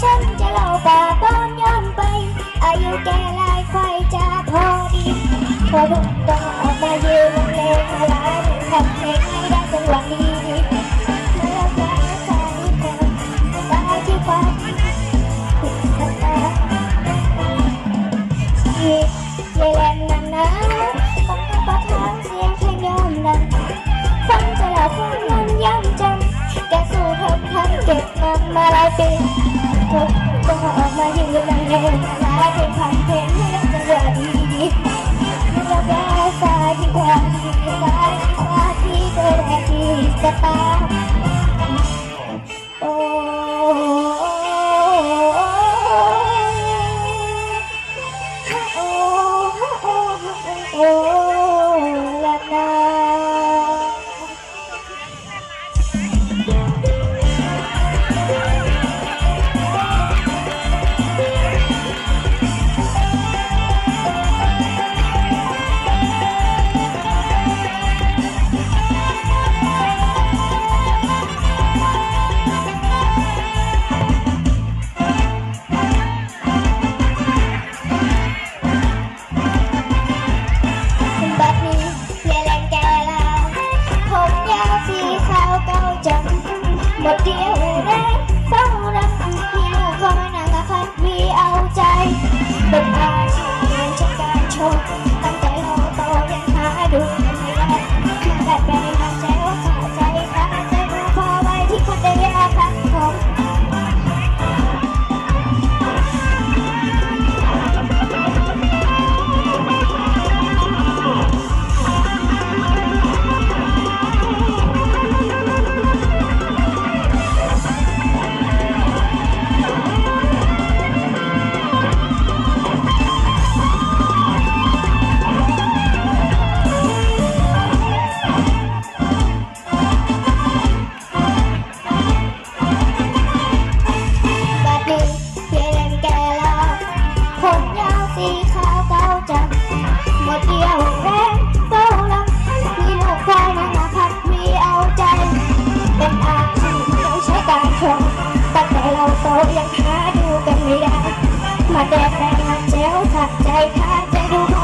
ฉันจะเล่าป่าต้อนย้อนไป อายุแก่ลายไฟจะพอดีพอรุกต้องออกมาเยืนเล่นลายทำเพลงให้ได้จังหวะดี โห โตยังหาดูกันไม่ได้ มาแต่แฟนเจ้าขัดใจข้าใจดู